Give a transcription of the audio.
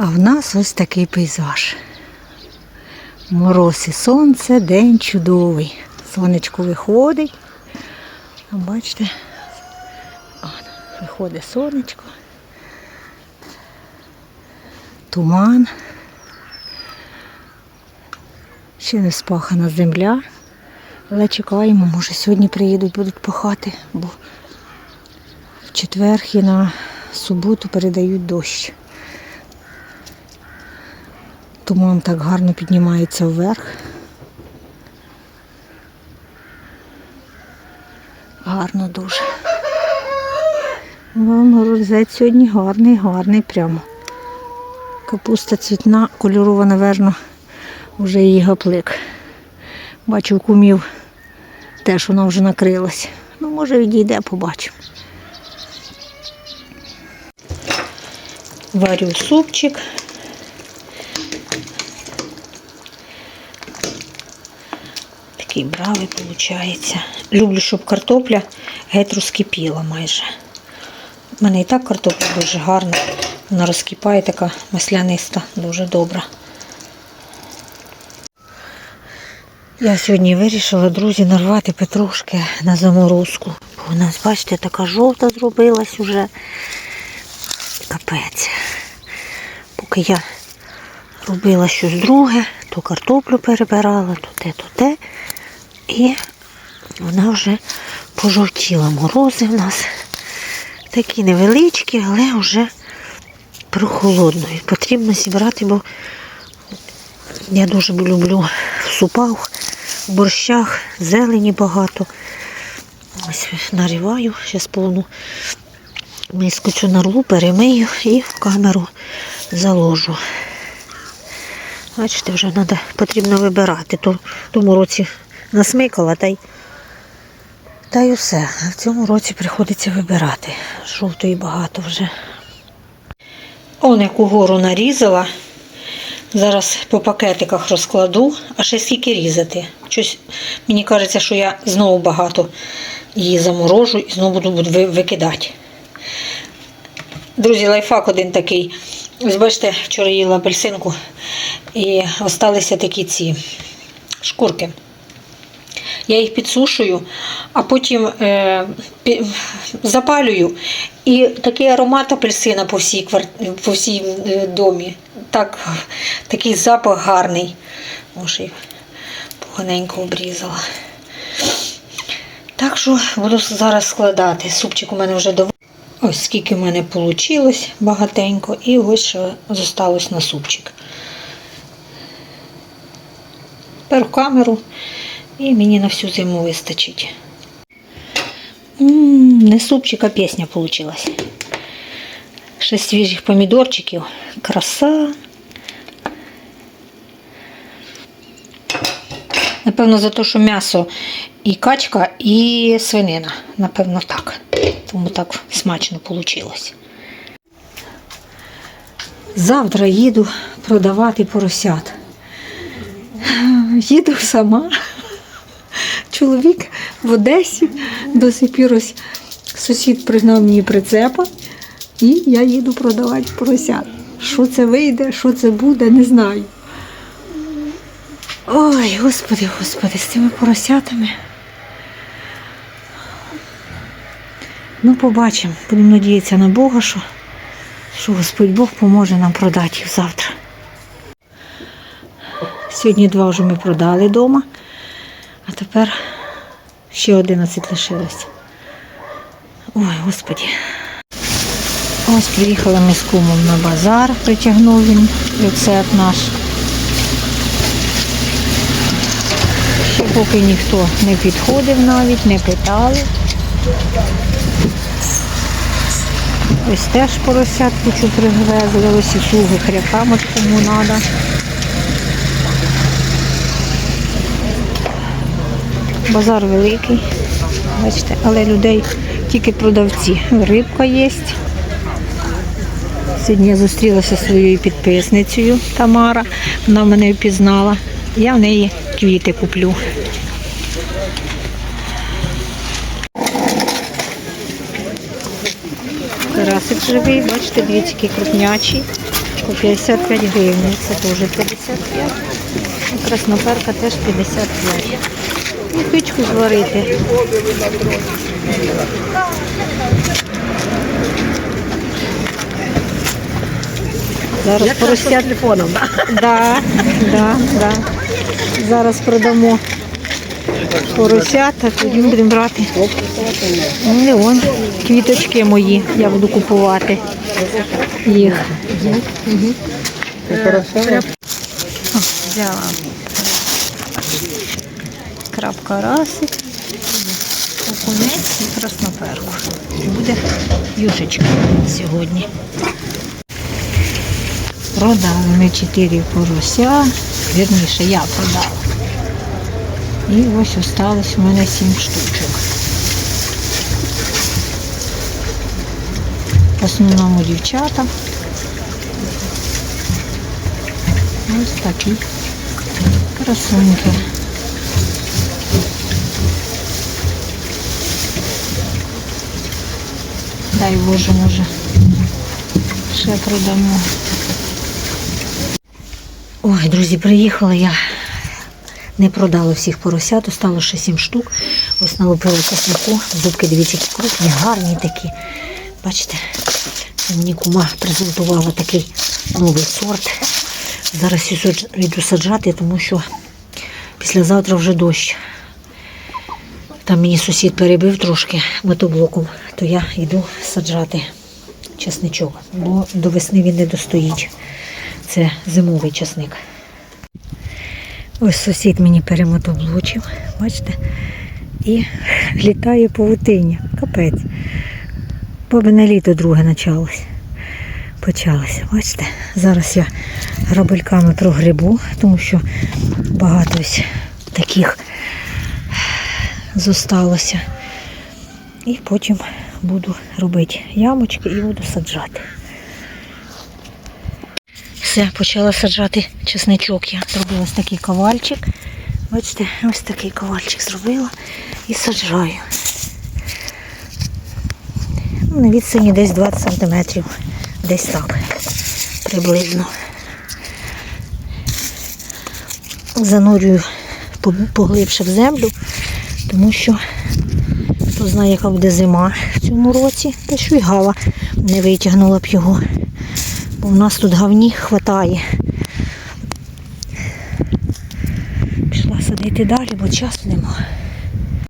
А в нас ось такий пейзаж. Мороз і сонце, день чудовий. Сонечко виходить. А бачите, виходить сонечко. Туман. Ще не спахана земля. Але чекаємо, може сьогодні приїдуть, будуть пахати, бо в четвер і на суботу передають дощ. Туман так гарно піднімається вверх. Гарно дуже. Морозець сьогодні гарний, гарний прямо. Капуста цвітна, кольорова, наверно, вже її гаплик. Бачу кумів теж вона вже накрилась. Ну, може, відійде, побачимо. Варю супчик. Такий бравий виходить. Люблю, щоб картопля геть розкипіла майже. У мене і так картопля дуже гарна. Вона розкипає, така масляниста, дуже добра. Я сьогодні вирішила, друзі, нарвати петрушки на заморозку. У нас, бачите, така жовта зробилась уже. Капець. Поки я робила щось друге, то картоплю перебирала, то те, то те. І вона вже пожовтіла. Морози в нас такі невеличкі, але вже прохолодною. Потрібно зібрати, бо я дуже люблю в супах, в борщах, зелені багато. Ось наріваю, зараз повну миску цю нарлу, перемию і в камеру заложу. Бачите, вже треба, потрібно вибирати. То в тому році насмикала, та й, та й все. А в цьому році приходиться вибирати. Жовтої багато вже. Он яку гору нарізала. Зараз по пакетиках розкладу, а ще скільки різати. Щось, мені кажеться, що я знову багато її заморожу і знову буду викидати. Друзі, лайфхак один такий. Ось бачите, вчора їла апельсинку і залишилися такі ці шкурки. Я їх підсушую, а потім е, запалюю. І такий аромат апельсина по всій, квар... по всій е, домі. Так, такий запах гарний. Може, поганенько обрізала. Так що буду зараз складати. Супчик у мене вже дов... Ось скільки в мене вийшло багатенько. І ось що зосталось на супчик. Тепер в камеру і мені на всю зиму вистачить. М, Не супчик, а пісня вийшла. Ще свіжих помідорчиків. Краса. Напевно, за те, що м'ясо і качка, і свинина. Напевно, так. Тому так смачно вийшло. Завтра їду продавати поросят. Їду сама. Чоловік в Одесі до сих пір ось сусід пригнав мені прицепа, і я їду продавати поросят. Що це вийде, що це буде, не знаю. Ой, господи, господи, з цими поросятами. Ну, побачимо. Будемо надіятися на Бога, що, що Господь Бог поможе нам продати їх завтра. Сьогодні два вже ми продали вдома, а тепер ще 11 лишилось. Ой, господі. Ось приїхали ми з кумом на базар, притягнув він рецепт наш. Ще поки ніхто не підходив навіть, не питали. Ось теж поросят кучу привезли, ось і слуги хряка, може кому треба. Базар великий, бачите, але людей тільки продавці. Рибка є. Сьогодні я зустрілася зі своєю підписницею Тамара. Вона мене впізнала. Я в неї квіти куплю. Карасик живий, бачите, дивіться, який крупнячий. по 55 гривень. Це теж 55. Красноперка теж 55. Пічку зварити. Зараз поросят телефоном, да? Да, да, да. Зараз продамо поросята, тоді будемо брати. Не вон, квіточки мої, я буду купувати їх. Взяла краб карасик, окунець і красноперку. Буде юшечка сьогодні. Продали ми чотири порося, вірніше я продала. І ось осталось у мене сім штучок. В основному дівчата. Ось такі красунки. Дай Боже, може, ще продамо. Ой, друзі, приїхала я. Не продала всіх поросят, осталось ще 7 штук. Ось налупила чеснику. Зубки, дивіться, які крупні, гарні такі. Бачите, мені кума презентувала такий новий сорт. Зараз йду саджати, тому що післязавтра вже дощ. Там мені сусід перебив трошки мотоблоком, то я йду саджати чесничок, бо до весни він не достоїть. Це зимовий часник. Ось сусід мені перемотоблочив, бачите? І літає павутиння. Капець. Бабине літо друге почалось. Почалося. Бачите? Зараз я грабельками прогрибу, тому що багато ось таких зосталося. І потім буду робити ямочки і буду саджати. Все, почала саджати чесничок. Я зробила ось такий ковальчик. Бачите, ось такий ковальчик зробила і саджаю. Ну, На відстані десь 20 сантиметрів. Десь так. Приблизно. Занурюю по- поглибше в землю, тому що хто знає, яка буде зима в цьому році, та що й гава не витягнула б його. Бо в нас тут гавні хватає. Пішла садити далі, бо часу нема.